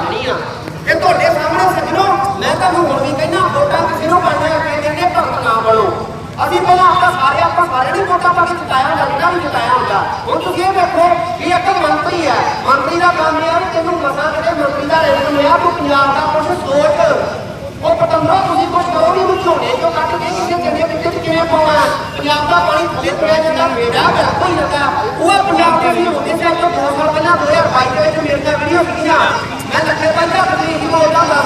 ਨਹੀਂ ਆ ਇਹ ਤੁਹਾਡੇ ਸਾਹਮਣੇ ਸੱਜਣੋ ਮੈਂ ਤੁਹਾਨੂੰ ਹੁਣ ਵੀ ਕਹਿੰਦਾ ਵੋਟਾਂ ਕਿਸੇ ਨੂੰ ਪਾਣੀਆਂ ਕਹਿੰਦੇ ਨੇ ਭਗਤ ਨਾ ਬਣੋ ਅਸੀਂ ਪਹਿਲਾਂ ਆਪਾਂ ਸਾਰੇ ਆਪਾਂ ਸਾਰੇ ਨਹੀਂ ਵੋਟਾਂ ਪਾ ਕੇ ਜਿਤਾਇਆ ਲੱਗਦਾ ਵੀ ਜਿਤਾਇਆ ਹੁੰਦਾ ਹੁਣ ਤੁਸੀਂ ਇਹ ਵੇਖੋ ਵੀ ਇੱਕ ਮੰਤਰੀ ਹੈ ਮੰਤਰੀ ਦਾ ਕੰਮ ਇਹ ਆ ਵੀ ਤੈਨੂੰ ਮਸਾਂ ਕਿਤੇ ਮੰਤਰੀ ਦਾ ਰੈਂਕ ਮਿਲਿਆ ਤੂੰ ਪੰਜਾਬ ਦਾ ਕੁਝ ਸੋਚ ਉਹ ਪਤੰਗਾ ਤੁਸੀਂ ਕੁਝ ਕਰੋ ਵੀ ਨੂੰ ਝੋਨੇ ਚੋਂ ਕੱਟ ਕੇ ਕਿਸੇ ਚੰਗੇ ਵਿੱਚ ਕਿਵੇਂ ਪਾਉਣਾ ਪੰਜਾਬ ਦਾ ਪਾਣੀ ਥੱਲੇ ਤੁਰਿਆ ਜਾਂਦਾ ਮੇਰਾ ਬਿਲਕੁਲ ਹੀ ਲੱਗਾ ਉਹ ਪੰਜਾਬ ਦੇ ਵੀ ਹੁੰਦੇ ਸੀ ਅੱਜ ਤੋਂ 2 ਸਾਲ ਪਹਿਲਾਂ 2022 ਦੇ ਵਿੱਚ ਮੇਰੇ ਦਾ ਵੀਡੀਓ ਸੀ ਨਾ ਮੈਂ ਲੱਖੇ ਪੰਜਾ ਕਦੀ ਇਹੀ ਬੋਲਦਾ ਹੁੰਦਾ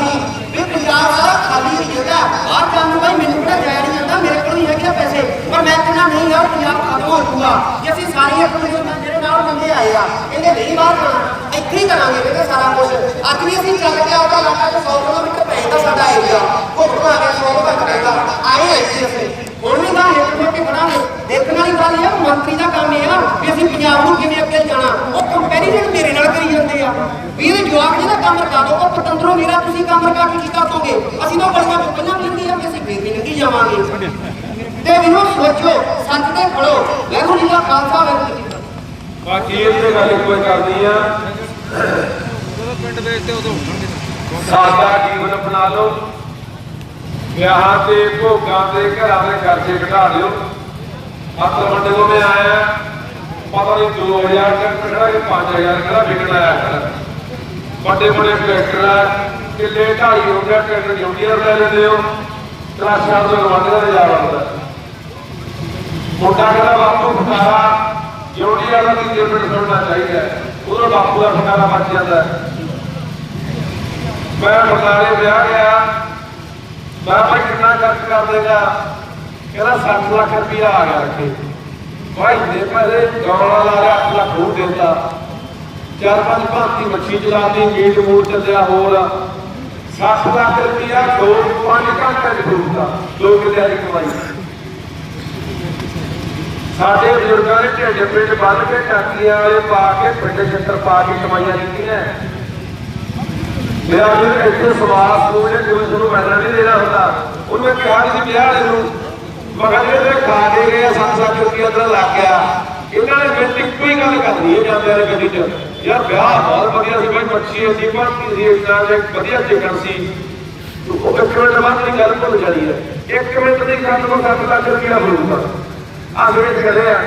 ਵੀ ਪੰਜਾਬ ਸਾਰਾ ਖਾਲੀ ਹੋਈ ਜਾਂਦਾ। ਬਾਹਰ ਜਾਣ ਨੂੰ ਬਈ ਮੈਨੂੰ ਕਿਹੜਾ ਜਾਇਆ ਨਹੀਂ ਜਾਂਦਾ, ਮੇਰੇ ਕੋਲ ਹੀ ਹੈਗੇ ਪੈਸੇ। ਪਰ ਮੈਂ ਕਹਿੰਦਾ, ਨਹੀਂ ਯਾਰ, ਪੰਜਾਬ ਖਤਮ ਹੋ ਜੂਗਾ ਜੇ ਅਸੀਂ ਸਾਰੀ ਇੱਕ ਜਿਹੜੇ ਨਾਲ ਬੰਦੇ ਆਏ ਆ। ਕਹਿੰਦੇ, ਨਹੀਂ ਬਾਹਰ ਜਾਣਾ, ਇੱਥੇ ਹੀ ਕਰਾਂਗੇ ਕਹਿੰਦੇ ਸਾਰਾ ਕੁਝ ਅੱਜ ਵੀ ਅਸੀਂ ਚੱਲ ਕੇ ਆਉਂਦਾ ਇਲਾਕਾ ਚ 100 ਕਿਲੋਮੀਟਰ ਪੈਂਦਾ ਸਾਡਾ ਏਰੀਆ ਘੁੱਟਣਾ ਕੇ 100 ਤੱਕ ਪੈਂਦਾ ਆਏ ਹਾਂ ਅਸੀਂ। ਹੁਣ ਵੀ ਨਾ ਇੱਕ ਮਿੰਟ ਬਣਾਂਗੇ ਦੇਖਣ ਵਾਲੀ ਗੱਲ ਇਹ ਆ ਮੰਤਰੀ ਦਾ ਕੰਮ ਇਹ ਆ ਵੀ ਅਸੀਂ ਪੰਜਾਬ ਨੂੰ ਕਿਵੇਂ ਅੱਗੇ ਜਾਣਾ ਉਹ ਕੰਪੈਰੀਜ਼ਨ ਮੇਰੇ ਨਾਲ ਕਰੀ ਜਾਂਦੇ ਆ ਵੀ ਇਹਦੇ ਜਵਾਬ ਜਿਹਦਾ ਕੰਮ ਰਕਾ ਦੋ। ਉਹ ਪਤੰਦਰੋਂ ਮੇਰਾ ਤੁਸੀਂ ਕੰਮ ਰਕਾ ਕੇ ਕੀ ਕਰ ਦੋਗੇ? ਅਸੀਂ ਤਾਂ ਬੜੀਆਂ ਵੀ ਲੰਘੀ ਜਾਂਦੇ ਅਸੀਂ ਫੇਰ ਵੀ ਲੰਘੀ ਜਾਵਾਂਗੇ। ਤੇ ਇਹਨੂੰ ਸੋਚੋ ਸੱਚ ਤੇ ਖੜੋ। ਵੈਰੂ ਜੀ ਦਾ ਖਾਲਸਾ ਵੈਰੂ ਜੀ। ਬਾਕੀ ਇਹ ਤੇ ਗੱਲ ਕੋਈ ਕਰਨੀ ਆ। ਜਦੋਂ ਪਿੰਡ ਵੇਚਦੇ ਉਦੋਂ ਉੱਠਣਗੇ ਸਾਦਾ ਜੀਵਨ ਬਣਾ ਲਓ। ਵਿਆਹਾਂ ਤੇ ਭੋਗਾਂ ਤੇ ਘਰਾਂ ਦੇ ਖਰਚੇ ਘਟਾ ਲਿਓ ਮਤਲਬ ਮੰਡੇ ਤੋਂ ਮੈਂ ਆਇਆ। ਪਤਾ ਨਹੀਂ 2000 ਤੱਕ ਕਿਹੜਾ 5000 ਕਿਹੜਾ ਵਿਕਣ ਆਇਆ ਕਰ ਵੱਡੇ ਵੱਡੇ ਟਰੈਕਟਰ ਆ ਕਿੱਲੇ ਢਾਈ ਹੋ ਟਰੈਕਟਰ ਜੁੰਡੀਅਰ ਲੈ ਲੈਂਦੇ ਹੋ। ਤਲਾਸ਼ਾਂ ਤੋਂ ਰਵਾਂਡੇ ਦਾ ਜਾ ਵੜਦਾ ਮੁੰਡਾ ਕਹਿੰਦਾ, ਬਾਪੂ ਫਟਾਰਾ ਜੁੰਡੀਅਰ ਦਾ ਵੀ ਜੇਬੜ ਸੁਣਨਾ ਚਾਹੀਦਾ ਹੈ। ਬਾਪੂ ਦਾ ਫਟਾਰਾ ਬਚ ਜਾਂਦਾ ਮੈਂ ਬਰਨਾਲੇ ਵਿਆਹ ਗਿਆ। ਮੈਂ ਕਿੰਨਾ ਖਰਚ ਕਰ ਦੇਗਾ? ਕਹਿੰਦਾ 60 ਲੱਖ ਰੁਪਇਆ ਆ ਗਿਆ ਰੱਖੇ ਭਾਈ ਦੇ ਪੈਸੇ ਗਾਉਣਾ ਲਾ ਰਿਹਾ 8 ਲੱਖ ਹੋਰ ਦੇਤਾ ਚਾਰ ਪੰਜ ਭਾਂਤੀ ਮੱਛੀ ਚਲਾਤੀ ਗੇਟ ਮੂਰ ਚੱਲਿਆ ਹੋਰ 60 ਲੱਖ ਰੁਪਇਆ ਦੋ ਪੰਜ ਘੰਟੇ ਚ ਫੂਕਦਾ ਦੋ ਕਿੱਲੇ ਦੀ ਕਮਾਈ ਸਾਡੇ ਬਜ਼ੁਰਗਾਂ ਨੇ ਢੇਡੇ ਪਿੰਡ ਬੰਨ ਕੇ ਟਾਕੀਆਂ ਵਾਲੇ ਪਾ ਕੇ ਪਿੰਡ ਛੱਤਰ ਪਾ ਕੇ ਕਮਾਈਆਂ ਕੀਤੀਆਂ ਮੇਰਾ ਵੀਰ ਇੱਥੇ ਸਵਾਲ ਸੂਝੇ ਕੋਈ ਤੁਹਾਨੂੰ ਮੈਦਾਨ ਨਹੀਂ ਦੇਣਾ ਹੁੰਦਾ ਉਹਨੇ ਕਿਹਾ ਸੀ ਵਿਆਹ ਵਾਲੇ ਨੂੰ ਮਗਰ ਇਹਦੇ ਖਾ ਕੇ ਗਏ 7-7 ਰੁਪਏ ਅੰਦਰ ਲੱਗ ਗਿਆ। ਇਹਨਾਂ ਨੇ ਮੈਨੂੰ ਇੱਕੋ ਹੀ ਗੱਲ ਕਰਨੀ ਹੈ ਜਾਂਦੇ ਨੇ ਗੱਡੀ 'ਚ। ਯਾਰ ਵਿਆਹ ਬਹੁਤ ਵਧੀਆ ਸੀ ਬਈ ਮੱਛੀ ਸੀ ਭਾਂਤੀ ਸੀ ਇਦਾਂ ਦੇ ਵਧੀਆ ਚਿਕਨ ਸੀ। ਉਹ ਇੱਕ ਮਿੰਟ ਬਾਅਦ ਦੀ ਗੱਲ ਭੁੱਲ ਜਾਣੀ ਹੈ। ਇੱਕ ਮਿੰਟ ਦੀ ਗੱਲ ਨੂੰ 7 ਲੱਖ ਰੁਪਇਆ ਬਣੂਗਾ ਆ ਜਿਹੜੇ ਆ।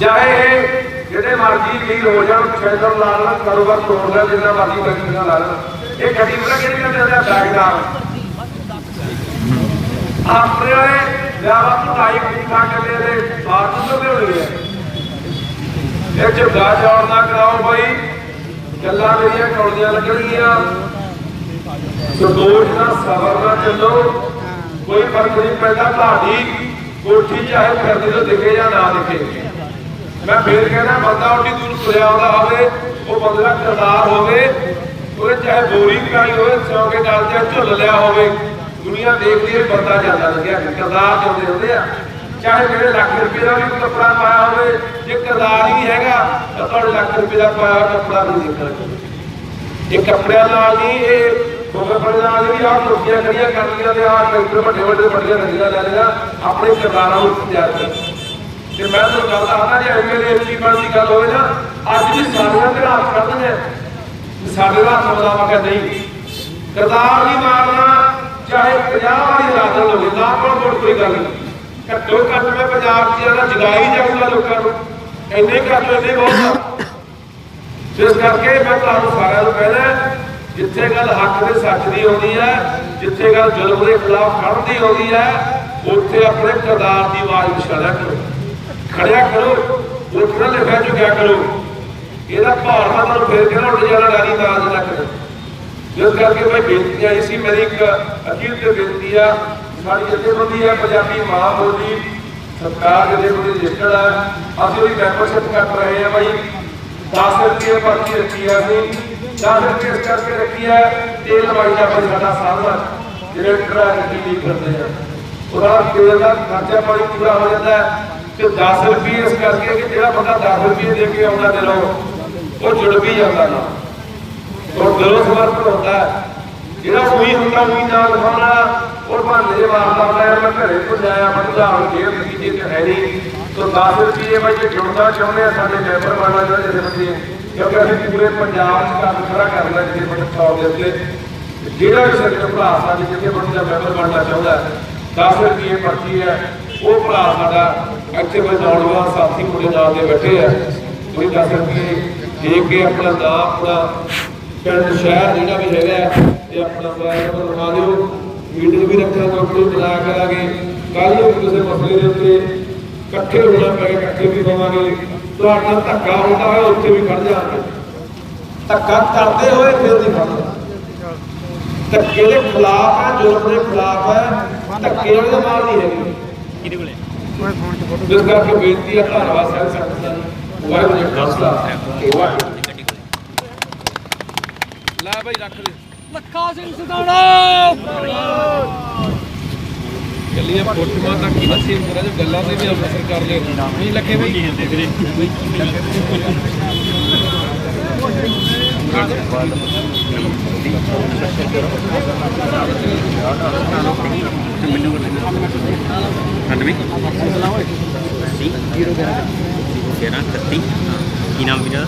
ਚਾਹੇ ਜਿਹੜੇ ਮਰਜ਼ੀ ਲੀਰ ਹੋ ਜਾਣ, ਸ਼ੈਲਰ ਲਾ ਲੈਣ, ਕਾਰੋਬਾਰ ਤੋੜ ਲੈਣ, ਜਿੰਨਾ ਮਰਜ਼ੀ ਬੈਠੀਆਂ ਲਾ ਲੈ ਇਹ ਗੱਡੀ ਪਤਾ ਕਿਹੜੀ ਕਹਿੰਦੇ ਆ ਬੈਗਦਾਰ ਆਪਣੇ ਦੇ ਬਾਤ ਤੋਂ ਵੀ ਇਹ ਝੁੱਗਾ ਚੌੜ ਨਾ ਕਰਾਓ ਬਾਈ। ਗੱਲਾਂ ਮੇਰੀਆਂ ਕੌੜੀਆਂ ਲੱਗਣਗੀਆਂ। ਸਰਦੋਸ਼ ਦਾ ਸਬਰ ਨਾਲ ਚੱਲੋ। ਕੋਈ ਫ਼ਰਕ ਨਹੀਂ ਪੈਂਦਾ, ਤੁਹਾਡੀ ਕੋਠੀ ਚਾਹੇ ਫਿਰਦੇ ਤੋਂ ਦਿਖੇ ਜਾਂ ਨਾ ਦਿਖੇ। ਮੈਂ ਫੇਰ ਕਹਿੰਦਾ, ਬੰਦਾ ਉੱਡੀ ਦੂਰ ਤੁਰਿਆ ਆਉਂਦਾ ਹੋਵੇ, ਉਹ ਬੰਦੇ ਕਰਦਾਰ ਹੋਵੇ, ਉਹਦੇ ਚਾਹੇ ਬੋਰੀ ਕਰਾਈ ਹੋਵੇ, ਸੌ ਕੇ ਨਾਲ ਤੇ ਝੁੱਲ ਲਿਆ ਹੋਵੇ। ਦੁਨੀਆ ਦੇਖਦੀ ਹੈ ਬੰਦਾ ਜਾਂਦਾ ਲੱਗਿਆ ਕਿਰਦਾਰ ਜਿਉਂਦੇ ਹੁੰਦੇ ਆ। ਚਾਹੇ ਮੇਰੇ ਲੱਖ ਰੁਪਏ ਦਾ ਵੀ ਕੱਪੜਾ ਪਾਇਆ ਹੋਵੇ, ਜੇ ਕਿਰਦਾਰ ਹੀ ਨਹੀਂ ਹੈਗਾ, ਤਾਂ ਤੁਹਾਡੇ ਲੱਖ ਰੁਪਏ ਦਾ ਪਾਇਆ ਕੱਪੜਾ ਨਹੀਂ ਦੇਖਣਾ ਇਹ ਕੱਪੜਿਆਂ ਨਾਲ ਨਹੀਂ, ਇਹ ਦੋਵੇਂ ਨਾਲ ਜਿਹੜੀ ਆਹ ਕੁਰਸੀਆਂ ਖੜੀਆਂ ਕਰ ਲਈਆਂ ਤੇ ਆਹ ਟਰੈਕਟਰ ਵੱਡੇ ਵੱਡੇ ਵੱਡੀਆਂ ਗੱਡੀਆਂ ਲੈ ਲਈਆਂ ਆਪਣੇ ਕਿਰਦਾਰਾਂ ਨੂੰ ਤਿਆਰ ਕਰ ਤੇ ਮੈਂ ਤੁਹਾਨੂੰ ਗੱਲ ਦੱਸਦਾ, ਜੇ ਐਮਐਲਏ ਐਮਪੀ ਬਣ ਦੀ ਗੱਲ ਹੋਵੇ ਨਾ, ਅੱਜ ਵੀ ਸਾਰਿਆਂ ਦੇ ਹੱਥ ਕੱਢਦੇ ਨੇ। ਸਾਡੇ ਦਾ ਹੱਥ ਬਦਲਾਵਾ ਕਿ ਨਹੀਂ? ਕਿਰਦਾਰ ਨਹੀਂ ਮਾਰਨਾ ਚਾਹੇ 50 ਵਾਲੀ ਰਾਜਨ ਹੋਵੇ ਨਾ ਕੋਲ ਕੋਈ ਗੱਲ ਨਹੀਂ ਘੱਟੋ ਘੱਟ ਮੈਂ ਪੰਜਾਬ 'ਚ ਜਾਣਾ ਜਗਾਈ ਜਾਊਗਾ ਲੋਕਾਂ ਨੂੰ ਇੰਨੇ ਘੱਟ ਇੰਨੇ ਬਹੁਤ ਆ ਕਰਕੇ ਮੈਂ ਤੁਹਾਨੂੰ ਸਾਰਿਆਂ ਨੂੰ ਕਹਿੰਦਾ ਜਿੱਥੇ ਗੱਲ ਹੱਕ ਦੇ ਸੱਚ ਦੀ ਆਉਂਦੀ ਹੈ ਜਿੱਥੇ ਗੱਲ ਜ਼ੁਲਮ ਦੇ ਖਿਲਾਫ ਖੜਨ ਦੀ ਆਉਂਦੀ ਹੈ ਉੱਥੇ ਆਪਣੇ ਕਰਦਾਰ ਦੀ ਆਵਾਜ਼ ਵਿਛਾਲਿਆ ਕਰੋ ਖੜਿਆ ਕਰੋ ਉੱਠਣਾ ਲਿਖਿਆ ਚੁੱਕਿਆ ਕਰੋ। ਇਹਦਾ ਭਾਰ ਨਾ ਤੁਹਾਨੂੰ ਫੇਰ ਕਹਿਣਾ ਉੱਡ ਜਾਣਾ ਡਾਰੀ ਨਾਜ ਨਾ ਕਰੋ। ਇਸ ਕਰਕੇ ਮੈਂ ਬੇਨਤੀ ਆਈ ਸੀ, ਮੇਰੀ ਇੱਕ ਅਖੀਰ ਤੇ ਬੇਨਤੀ ਆ, ਸਾਡੀ ਜਥੇਬੰਦੀ ਹੈ, ਪੰਜਾਬੀ ਮਾਂ ਬੋਲੀ ਸਰਕਾਰ ਜਥੇਬੰਦੀ ਰਜਿਸਟਰਡ ਹੈ ਅਸੀਂ ਉਹਦੀ ਮੈਂਬਰਸ਼ਿਪ ਕਰ ਰਹੇ ਹਾਂ ਬਾਈ। 10 ਰੁਪਏ ਪਰਚੀ ਰੱਖੀ ਹੈ ਅਸੀਂ। 10 ਰੁਪਏ ਇਸ ਕਰਕੇ ਰੱਖੀ ਹੈ ਤੇਲ ਲਵਾਈ ਦਾ ਬਈ ਸਾਡਾ ਸਾਧਨ ਡਾਇਰੈਕਟਰ ਹੈ ਗੱਡੀ ਕਰਦੇ ਆ। ਉਹਦਾ ਤੇਲ ਦਾ ਖਰਚਾ ਪਾਣੀ ਪੂਰਾ ਹੋ ਜਾਂਦਾ ਹੈ ਤੇ 10 ਰੁਪਏ ਇਸ ਕਰਕੇ ਕਿ ਜਿਹੜਾ ਬੰਦਾ 10 ਰੁਪਏ ਦੇ ਕੇ ਆਉਂਦਾ ਦਿਲੋਂ ਉਹ ਜੁੜ ਵੀ ਜਾਂਦਾ ਨਾ। ਉਹ ਦਿਲੋਂ ਸਮਰਪਣ ਹੁੰਦਾ ਜਿਹੜਾ ਉਹੀ ਹੁੰਦਾ ਉਹੀ ਨਾਲ ਖਾਣਾ ਔਰ ਬਹਾਨੇ ਜੇ ਮਾਰਦਾ ਮੈਂ ਘਰੇ ਭੁੱਲ ਆਇਆ ਮੈਂ ਉਦਾਹਰਨ ਨਤੀਜੇ ਤੇ ਹੈ ਨਹੀਂ। ਤੋ 10 ਰੁਪਏ ਮੈਂ ਜੇ ਜੁੜਨਾ ਚਾਹੁੰਦੇ ਆ, ਸਾਡੇ ਮੈਂਬਰ ਬਣਨਾ ਚਾਹੁੰਦੇ ਜਿਹੜੇ ਬੰਦੇ ਕਿਉਂਕਿ ਅਸੀਂ ਪੂਰੇ ਪੰਜਾਬ 'ਚ ਕੰਮ ਖੜਾ ਕਰਨਾ ਜਿਹੜੇ ਬੰਦੇ ਸਟਾਪ ਦੇ ਉੱਤੇ। ਜਿਹੜਾ ਵੀ ਸਾਡੇ ਭਰਾ ਸਾਡੇ ਜਿਹੜੇ ਬੰਦੀ ਦਾ ਮੈਂਬਰ ਬਣਨਾ ਚਾਹੁੰਦਾ ਹੈ 10 ਰੁਪਏ ਪਰਚੀ ਹੈ, ਉਹ ਭਰਾ ਸਾਡਾ ਇੱਥੇ ਕੋਈ ਨੌਜਵਾਨ ਸਾਥੀ ਮੁੰਡੇ ਨਾਲ ਦੇ ਬੈਠੇ ਆ। ਕੋਈ 10 ਰੁਪਏ ਦੇ ਕੇ ਆਪਣਾ ਨਾਮ ਆਪਣਾ ਪਿੰਡ ਸ਼ਹਿਰ ਜਿਹੜਾ ਵੀ ਹੈਗਾ ਹੈ, ਇਹ ਆਪਣਾ ਮੋਬਾਈਲ ਨੰਬਰ ਲਗਾ ਦਿਓ। ਮੀਟਿੰਗ ਵੀ ਰੱਖਾਂਗੇ ਉੱਥੇ ਬੁਲਾਇਆ ਕਰਾਂਗੇ। ਕੱਲ ਨੂੰ ਵੀ ਕਿਸੇ ਮਸਲੇ ਦੇ ਉੱਤੇ ਇਕੱਠੇ ਹੋਣਾ ਪਏਗਾ ਇਕੱਠੇ ਵੀ ਹੋਵਾਂਗੇ ਤੁਹਾਡਾ ਧੱਕਾ ਹੁੰਦਾ ਹੋਇਆ ਉੱਥੇ ਵੀ ਖੜ ਜਾਵਾਂਗੇ ਧੱਕਾ ਕਰਦੇ ਹੋਏ ਫਿਰ ਨਹੀਂ ਖੜਦੇ ਧੱਕੇ ਦੇ ਖਿਲਾਫ ਹੈ ਜ਼ੁਲਮ ਦੇ ਖਿਲਾਫ ਹੈ ਧੱਕੇ ਵਾਲੇ ਦੇ ਨਾਲ ਨਹੀਂ ਹੈਗੀ। ਕਿਹਦੇ ਕੋਲੇ? ਜਿਸ ਕਰਕੇ ਬੇਨਤੀ ਹੈ ਧੰਨਵਾਦ ਸਾਹਿਬ ਸੰਗਤ ਦਾ ਵਾਹਿਗੁਰੂ ਜੀ ਕਾ ਖਾਲਸਾ। ਵਾਹਿਗੁਰੂ ਜੀ ਕੀ ਗੱਡੀ ਕੋਲੇ ਲੈ ਭਾਈ ਰੱਖ ਦੇ। ਲੱਖਾ ਸਿੰਘ ਸਦਾਣਾ ਗੱਲੀਆਂ ਫੋਟੋਆਂ ਤੱਕ ਹੀ ਦੱਸੀ ਮੇਰਾ ਜੋ ਗੱਲਾਂ ਤੇ ਵੀ ਅਸਰ ਕਰ ਲਿਓ ਨਹੀਂ ਲੱਗੇ ਬਈ? ਹਿਲਦੇ ਵੀਰੇ ਮੈਨੂੰ ਖੰਡਵੀ ਸੀ 0 11 31 ਕੀ ਨਾਮ ਵੀਰਾ